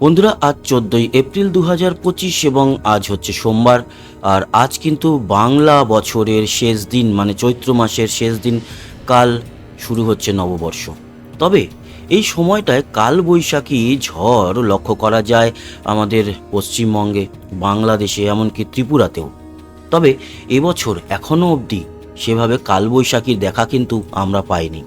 বন্ধুরা, আজ চোদ্দোই এপ্রিল দু হাজার পঁচিশ এবং আজ হচ্ছে সোমবার। আর আজ কিন্তু বাংলা বছরের শেষ দিন মানে চৈত্র মাসের শেষ দিন, কাল শুরু হচ্ছে নববর্ষ। তবে এই সময়টায় কাল বৈশাখী ঝড় লক্ষ্য করা যায় আমাদের পশ্চিমবঙ্গে, বাংলাদেশে, এমনকি ত্রিপুরাতেও। তবে এবছর এখনও অবধি সেভাবে কালবৈশাখীর দেখা কিন্তু আমরা পাইনি।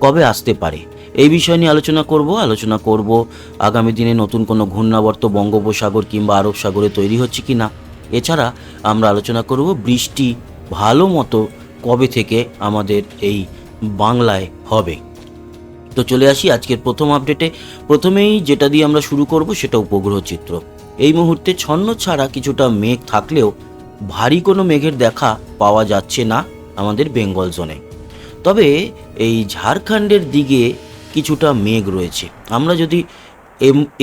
কবে আসতে পারে? এই বিষয় নিয়ে আলোচনা করব আলোচনা করব আগামী দিনে নতুন কোনো ঘূর্ণাবর্ত, বঙ্গোপসাগর কিংবা আরব সাগরে তৈরি হচ্ছে কি না এছাড়া আমরা আলোচনা করব বৃষ্টি ভালো মতো কবে থেকে আমাদের এই বাংলায় হবে। তো চলে আসি আজকের প্রথম আপডেটে। প্রথমেই যেটা দিয়ে আমরা শুরু করব সেটা উপগ্রহ চিত্র। এই মুহূর্তে ছন্ন ছাড়া কিছুটা মেঘ থাকলেও ভারী কোনো মেঘের দেখা পাওয়া যাচ্ছে না আমাদের বেঙ্গল জোনে। তবে এই ঝাড়খণ্ডের দিকে কিছুটা মেঘ রয়েছে। আমরা যদি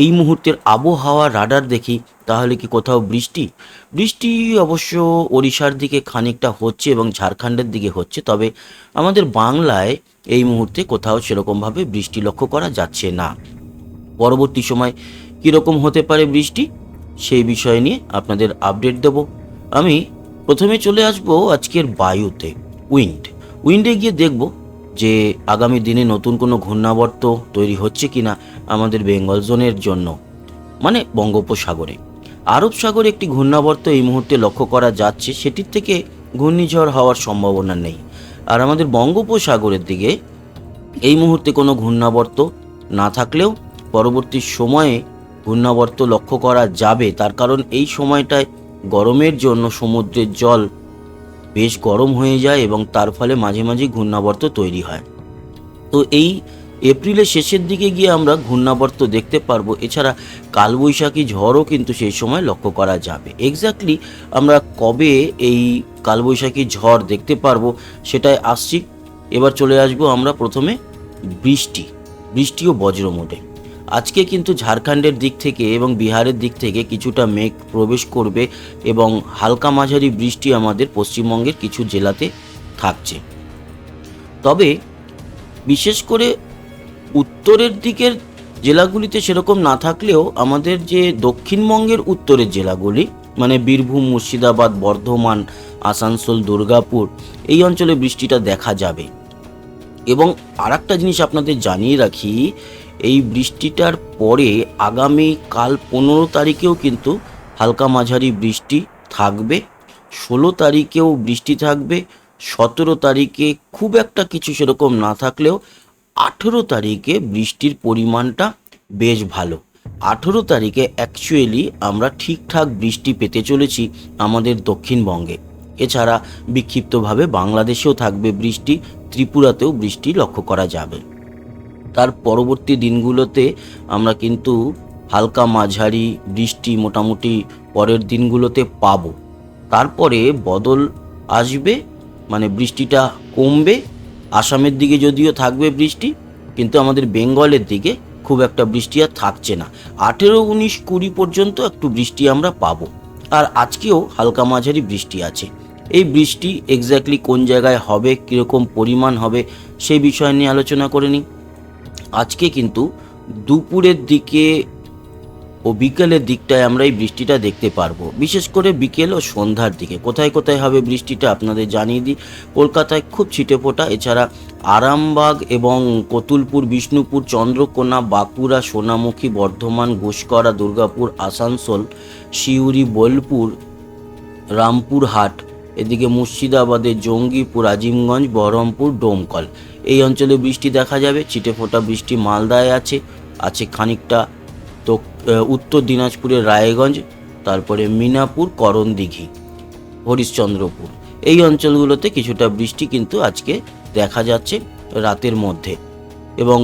এই মুহূর্তের আবহাওয়া রাডার দেখি, তাহলে কি কোথাও বৃষ্টি? বৃষ্টি অবশ্য ওড়িশার দিকে খানিকটা হচ্ছে এবং ঝাড়খণ্ডের দিকে হচ্ছে, তবে আমাদের বাংলায় এই মুহূর্তে কোথাও সেরকমভাবে বৃষ্টি লক্ষ্য করা যাচ্ছে না। পরবর্তী সময় কীরকম হতে পারে বৃষ্টি, সেই বিষয় নিয়ে আপনাদের আপডেট দেব। আমি প্রথমে চলে আসব আজকের বায়ুতে, উইন্ড। উইন্ডে গিয়ে দেখব যে আগামী দিনে নতুন কোনো ঘূর্ণাবর্ত তৈরি হচ্ছে কিনা আমাদের বেঙ্গল জোনের জন্য মানে বঙ্গোপসাগরে। আরব সাগরে একটি ঘূর্ণাবর্ত এই মুহূর্তে লক্ষ্য করা যাচ্ছে, সেটির থেকে ঘূর্ণিঝড় হওয়ার সম্ভাবনা নেই। আর আমাদের বঙ্গোপসাগরের দিকে এই মুহূর্তে কোনো ঘূর্ণাবর্ত না থাকলেও পরবর্তী সময়ে ঘূর্ণাবর্ত লক্ষ্য করা যাবে। তার কারণ এই সময়টায় গরমের জন্য সমুদ্রের জল বেশ গরম হয়ে যায় এবং তার ফলে মাঝে মাঝে ঘূর্ণাবর্ত তৈরি হয়। তো এই এপ্রিলের শেষের দিকে গিয়ে আমরা ঘূর্ণাবর্ত দেখতে পারব। এছাড়া কালবৈশাখী ঝড়ও কিন্তু সেই সময় লক্ষ্য করা যাবে। এক্স্যাক্টলি আমরা কবে এই কালবৈশাখী ঝড় দেখতে পারব সেটাই আসছি। এবার চলে আসব আমরা প্রথমে বৃষ্টি। বৃষ্টি ও বজ্র মোটে আজকে কিন্তু ঝাড়খণ্ডের দিক থেকে এবং বিহারের দিক থেকে কিছুটা মেঘ প্রবেশ করবে এবং হালকা মাঝারি বৃষ্টি আমাদের পশ্চিমবঙ্গের কিছু জেলাতে থাকছে। তবে বিশেষ করে উত্তরের দিকের জেলাগুলিতে সেরকম না থাকলেও আমাদের যে দক্ষিণবঙ্গের উত্তরের জেলাগুলি মানে বীরভূম, মুর্শিদাবাদ, বর্ধমান, আসানসোল, দুর্গাপুর, এই অঞ্চলে বৃষ্টিটা দেখা যাবে। এবং আর জিনিস আপনাদের জানিয়ে রাখি এই বৃষ্টিটার পরে আগামী কাল পনেরো তারিখেও কিন্তু হালকা মাঝারি বৃষ্টি থাকবে, ষোলো তারিখেও বৃষ্টি থাকবে, সতেরো তারিখে খুব একটা কিছু সেরকম না থাকলেও আঠেরো তারিখে বৃষ্টির পরিমাণটা বেশ ভালো। আঠেরো তারিখে অ্যাকচুয়ালি আমরা ঠিকঠাক বৃষ্টি পেতে চলেছি আমাদের দক্ষিণবঙ্গে। এছাড়া বিক্ষিপ্তভাবে বাংলাদেশেও থাকবে বৃষ্টি, ত্রিপুরাতেও বৃষ্টি লক্ষ্য করা যাবে। তার পরবর্তী দিনগুলোতে আমরা কিন্তু হালকা মাঝারি বৃষ্টি মোটামুটি পরের দিনগুলোতে পাবো। তারপরে বদল আসবে মানে বৃষ্টিটা কমবে, আসামের দিকে যদিও থাকবে বৃষ্টি, কিন্তু আমাদের বেঙ্গলের দিকে খুব একটা বৃষ্টি আর থাকছে না। আঠেরো উনিশ কুড়ি পর্যন্ত একটু বৃষ্টি আমরা পাবো। আর আজকেও হালকা মাঝারি বৃষ্টি আছে। এই বৃষ্টি এক্স্যাক্টলি কোন জায়গায় হবে, কীরকম পরিমাণ হবে সেই বিষয় নিয়ে আলোচনা করে নিই। আজকে কিন্তু দুপুরের দিকে ও বিকেলের দিকটায় আমরা এই বৃষ্টিটা দেখতে পারব। বিশেষ করে বিকেল ও সন্ধ্যার দিকে। কোথায় কোথায় হবে বৃষ্টিটা আপনাদের জানিয়ে দিই। কলকাতায় খুব ছিটে ফোটা। এছাড়া আরামবাগ এবং কতুলপুর, বিষ্ণুপুর, চন্দ্রকোনা, বাঁকুড়া, সোনামুখী, বর্ধমান ঘুষকরা দুর্গাপুর, আসানসোল, সিউড়ি, বোলপুর, রামপুরহাট, এদিকে মুর্শিদাবাদে জঙ্গিপুর, আজিমগঞ্জ, বহরমপুর, ডোমকল। এই অঞ্চলে বৃষ্টি দেখা যাবে ছিটেফোঁটা বৃষ্টি মালদায় আছে আছে খানিকটা তো উত্তর দিনাজপুরের রায়গঞ্জ, তারপরে মিনাপুর, করণদিঘি, হরিশ্চন্দ্রপুর। এই অঞ্চলগুলোতে কিছুটা বৃষ্টি কিন্তু আজকে দেখা যাচ্ছে রাতের মধ্যে। এবং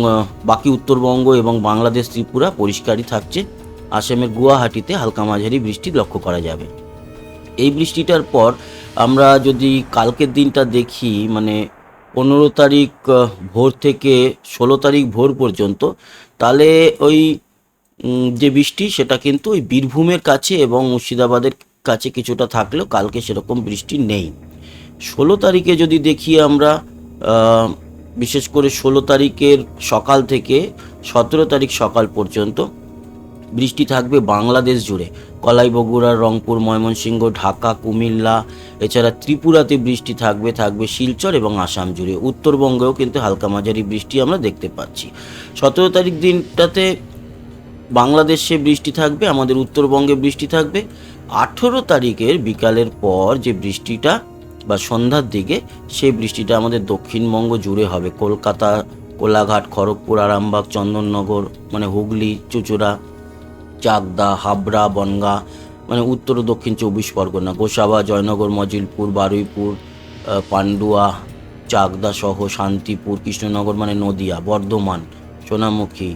বাকি উত্তরবঙ্গ এবং বাংলাদেশ, ত্রিপুরা পরিষ্কারই থাকছে। আসামের গুয়াহাটিতে হালকা মাঝারি বৃষ্টি লক্ষ্য করা যাবে। এই বৃষ্টিটার পর আমরা যদি কালকের দিনটা দেখি মানে পনেরো তারিখ ভোর থেকে ষোলো তারিখ ভোর পর্যন্ত। তাহলে ওই যে বৃষ্টি, সেটা কিন্তু ওই বীরভূমের কাছে এবং মুর্শিদাবাদের কাছে কিছুটা থাকলেও কালকে সেরকম বৃষ্টি নেই। ষোলো তারিখে যদি দেখি আমরা বিশেষ করে ষোলো তারিখের সকাল থেকে সতেরো তারিখ সকাল পর্যন্ত বৃষ্টি থাকবে বাংলাদেশ জুড়ে। কলাই বগুড়া, রংপুর, ময়মনসিংহ, ঢাকা, কুমিল্লা, এছাড়া ত্রিপুরাতে বৃষ্টি থাকবে থাকবে শিলচর এবং আসাম জুড়ে। উত্তরবঙ্গেও কিন্তু হালকা মাঝারি বৃষ্টি আমরা দেখতে পাচ্ছি। সতেরো তারিখ দিনটাতে বাংলাদেশে বৃষ্টি থাকবে, আমাদের উত্তরবঙ্গে বৃষ্টি থাকবে। আঠেরো তারিখের বিকালের পর যে বৃষ্টিটা বা সন্ধ্যার দিকে, সেই বৃষ্টিটা আমাদের দক্ষিণবঙ্গ জুড়ে হবে। কলকাতা, কোলাঘাট, খড়গপুর, আরামবাগ, চন্দননগর মানে হুগলি, চুচুড়া চাকদা, হাবড়া, বনগা মানে উত্তর ও দক্ষিণ চব্বিশ পরগনা, গোসাবা, জয়নগর, মজিলপুর, বারুইপুর পান্ডুয়া, চাকদা সহ শান্তিপুর, কৃষ্ণনগর মানে নদিয়া, বর্ধমান, সোনামুখী,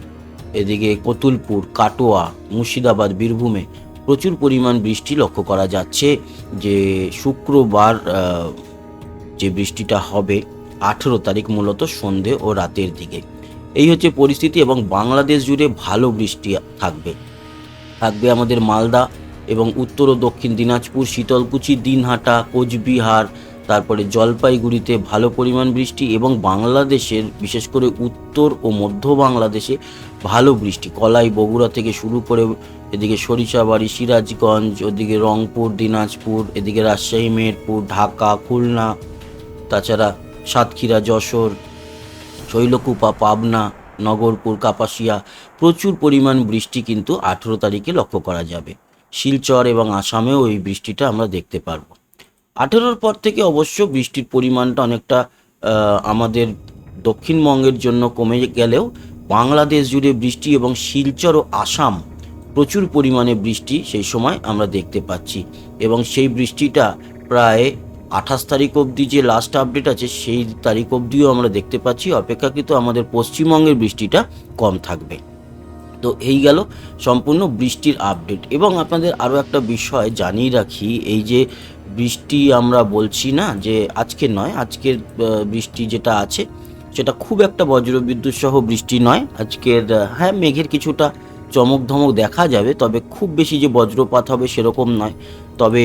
এদিকে কতুলপুর, কাটোয়া, মুর্শিদাবাদ, বীরভূমে প্রচুর পরিমাণ বৃষ্টি লক্ষ্য করা যাচ্ছে যে শুক্রবার যে বৃষ্টিটা হবে আঠেরো তারিখ মূলত সন্ধে ও রাতের দিকে। এই হচ্ছে পরিস্থিতি এবং বাংলাদেশ জুড়ে ভালো বৃষ্টি থাকবে। থাকবে আমাদের মালদা এবং উত্তর ও দক্ষিণ দিনাজপুর, শীতলকুচি, দিনহাটা, কোচবিহার, তারপরে জলপাইগুড়িতে ভালো পরিমাণ বৃষ্টি এবং বাংলাদেশের, বিশেষ করে উত্তর ও মধ্য বাংলাদেশে ভালো বৃষ্টি। কলাই, বগুড়া থেকে শুরু করে এদিকে সরিষাবাড়ি, সিরাজগঞ্জ, ওদিকে রংপুর, দিনাজপুর, এদিকে রাজশাহী, মেহেরপুর, ঢাকা, খুলনা, তাছাড়া সাতক্ষীরা, যশোর, শৈলকুপা, পাবনা নগরপুর কাপাসিয়া প্রচুর পরিমাণ বৃষ্টি কিন্তু আঠেরো তারিখে লক্ষ্য করা যাবে। শিলচর এবং আসামেও এই বৃষ্টিটা আমরা দেখতে পারব। আঠেরোর পর থেকে অবশ্য বৃষ্টির পরিমাণটা অনেকটা আমাদের দক্ষিণবঙ্গের জন্য কমে গেলেও বাংলাদেশ জুড়ে বৃষ্টি এবং শিলচর ও আসাম প্রচুর পরিমাণে বৃষ্টি সেই সময় আমরা দেখতে পাচ্ছি। এবং সেই বৃষ্টিটা প্রায় আঠাশ তারিখ অবধি যে লাস্ট আপডেট আছে, সেই তারিখ অবধিও আমরা দেখতে পাচ্ছি। অপেক্ষাকৃত আমাদের পশ্চিমবঙ্গের বৃষ্টিটা কম থাকবে। তো এই গেল সম্পূর্ণ বৃষ্টির আপডেট এবং আপনাদের আরও একটা বিষয় জানিয়ে রাখি, এই যে বৃষ্টি আমরা বলছি না, যে আজকে নয়, আজকের বৃষ্টি যেটা আছে, সেটা খুব একটা বজ্রবিদ্যুৎ সহ বৃষ্টি নয়। আজকের হ্যাঁ মেঘের কিছুটা চমক ধমক দেখা যাবে, তবে খুব বেশি যে বজ্রপাত হবে সেরকম নয়। তবে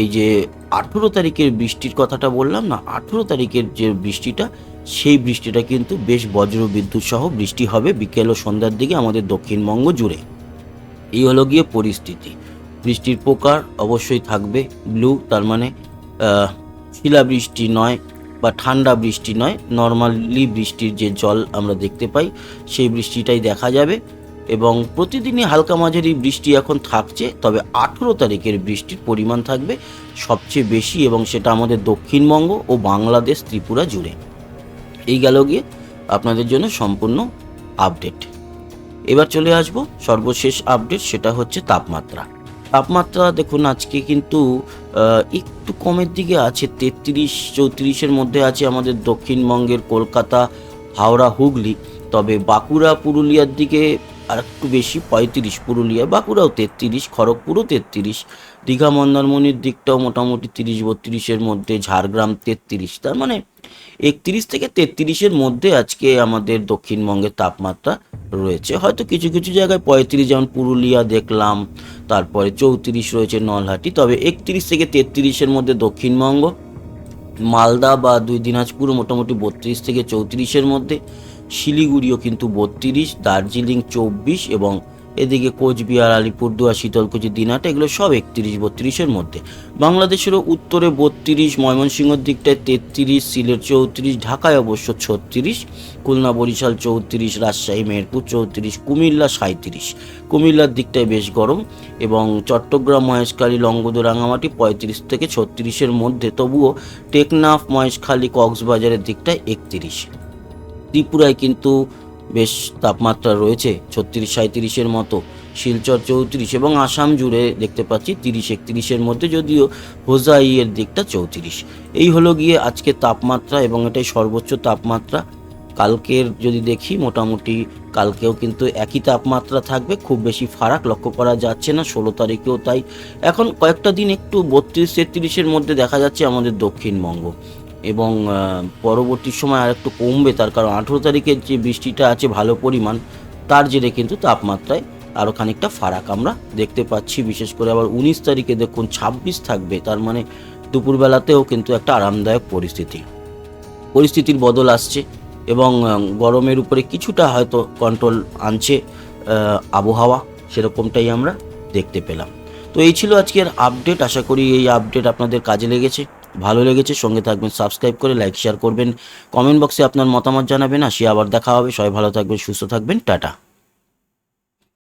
এই যে আঠেরো তারিখের বৃষ্টির কথাটা বললাম না আঠেরো তারিখের যে বৃষ্টিটা সেই বৃষ্টিটা কিন্তু বেশ বজ্র বিদ্যুৎ সহ বৃষ্টি হবে বিকেল ও সন্ধ্যার দিকে আমাদের দক্ষিণবঙ্গ জুড়ে। এই হলো গিয়ে পরিস্থিতি। বৃষ্টির প্রকার অবশ্যই থাকবে ব্লু তার মানে আহ, শিলাবৃষ্টি নয় বা ঠান্ডা বৃষ্টি নয় নর্মালি বৃষ্টির যে জল আমরা দেখতে পাই সেই বৃষ্টিটাই দেখা যাবে। এবং প্রতিদিনই হালকা মাঝারি বৃষ্টি এখন থাকছে, তবে আঠেরো তারিখের বৃষ্টির পরিমাণ থাকবে সবচেয়ে বেশি এবং সেটা আমাদের দক্ষিণবঙ্গ ও বাংলাদেশ ত্রিপুরা জুড়ে। এই গেল গিয়ে আপনাদের জন্য সম্পূর্ণ আপডেট। এবার চলে আসব সর্বশেষ আপডেট, সেটা হচ্ছে তাপমাত্রা। তাপমাত্রা দেখুন, আজকে কিন্তু একটু কমের দিকে আছে, তেত্রিশ, চৌত্রিশের মধ্যে আছে আমাদের দক্ষিণবঙ্গের কলকাতা, হাওড়া, হুগলি। তবে বাঁকুড়া, পুরুলিয়ার দিকে আর একটু বেশি, পঁয়ত্রিশ পুরুলিয়া, বাঁকুড়াও তেত্রিশ, খড়গপুরও তেত্রিশ, দীঘা, মন্দারমণির দিকটাও মোটামুটি তিরিশ, বত্রিশের মধ্যে, ঝাড়গ্রাম তেত্রিশ। তার মানে একত্রিশ থেকে তেত্রিশের মধ্যে আজকে আমাদের দক্ষিণবঙ্গের তাপমাত্রা রয়েছে। হয়তো কিছু কিছু জায়গায় পঁয়ত্রিশ, যেমন পুরুলিয়া দেখলাম, তারপরে চৌত্রিশ রয়েছে নলহাটি, তবে একত্রিশ থেকে তেত্রিশের মধ্যে দক্ষিণবঙ্গ, মালদা বা দুই দিনাজপুর মোটামুটি বত্রিশ থেকে চৌত্রিশের মধ্যে শিলিগুড়িও কিন্তু বত্রিশ, দার্জিলিং চব্বিশ এবং এদিকে কোচবিহার, আলিপুরদুয়ার, শীতলকুচি দিনাটা এগুলো সব একত্রিশ, বত্রিশের মধ্যে। বাংলাদেশেরও উত্তরে বত্রিশ, ময়মনসিংহের দিকটায় তেত্রিশ, সিলেট চৌত্রিশ, ঢাকায় অবশ্য ছত্রিশ, খুলনা, বরিশাল চৌত্রিশ, রাজশাহী, মেহেরপুর চৌত্রিশ, কুমিল্লা সাঁত্রিশ কুমিল্লার দিকটায় বেশ গরম এবং চট্টগ্রাম, মহেশখালী লঙ্গদু রাঙামাটি পঁয়ত্রিশ থেকে ছত্রিশের মধ্যে। তবুও টেকনাফ, মহেশখালী, কক্সবাজারের দিকটায় একত্রিশ। ত্রিপুরায় কিন্তু বেশ তাপমাত্রা রয়েছে, ছত্রিশ সাঁত্রিশের মতো। শিলচর চৌত্রিশ এবং আসাম জুড়ে দেখতে পাচ্ছি তিরিশ একত্রিশের মধ্যে, যদিও হোজাইয়ের দিকটা চৌত্রিশ। এই হলো গিয়ে আজকে তাপমাত্রা এবং এটাই সর্বোচ্চ তাপমাত্রা। কালকের যদি দেখি, মোটামুটি কালকেও কিন্তু একই তাপমাত্রা থাকবে, খুব বেশি ফারাক লক্ষ্য করা যাচ্ছে না, ষোলো তারিখেও তাই। এখন কয়েকটা দিন একটু বত্রিশ তেত্রিশের মধ্যে দেখা যাচ্ছে আমাদের দক্ষিণবঙ্গ। এবং পরবর্তী সময় আর একটু কমবে তার কারণ আঠেরো তারিখের যে বৃষ্টিটা আছে ভালো পরিমাণ, তার জেরে কিন্তু তাপমাত্রায় আরও খানিকটা ফারাক আমরা দেখতে পাচ্ছি। বিশেষ করে আবার উনিশ তারিখে দেখুন ছাব্বিশ থাকবে, তার মানে দুপুরবেলাতেও কিন্তু একটা আরামদায়ক পরিস্থিতি। পরিস্থিতির বদল আসছে এবং গরমের উপরে কিছুটা হয়তো কন্ট্রোল আনছে আবহাওয়া, সেরকমটাই আমরা দেখতে পেলাম। তো এই ছিল আজকের আপডেট আশা করি এই আপডেট আপনাদের কাজে লেগেছে। ভালো লেগেছে, সঙ্গে থাকবেন সাবস্ক্রাইব করে লাইক শেয়ার করবেন। কমেন্ট বক্সে আপনার মতামত জানাবেন, আসি আবার দেখা হবে। সবাই ভালো থাকবেন, সুস্থ থাকবেন, টাটা।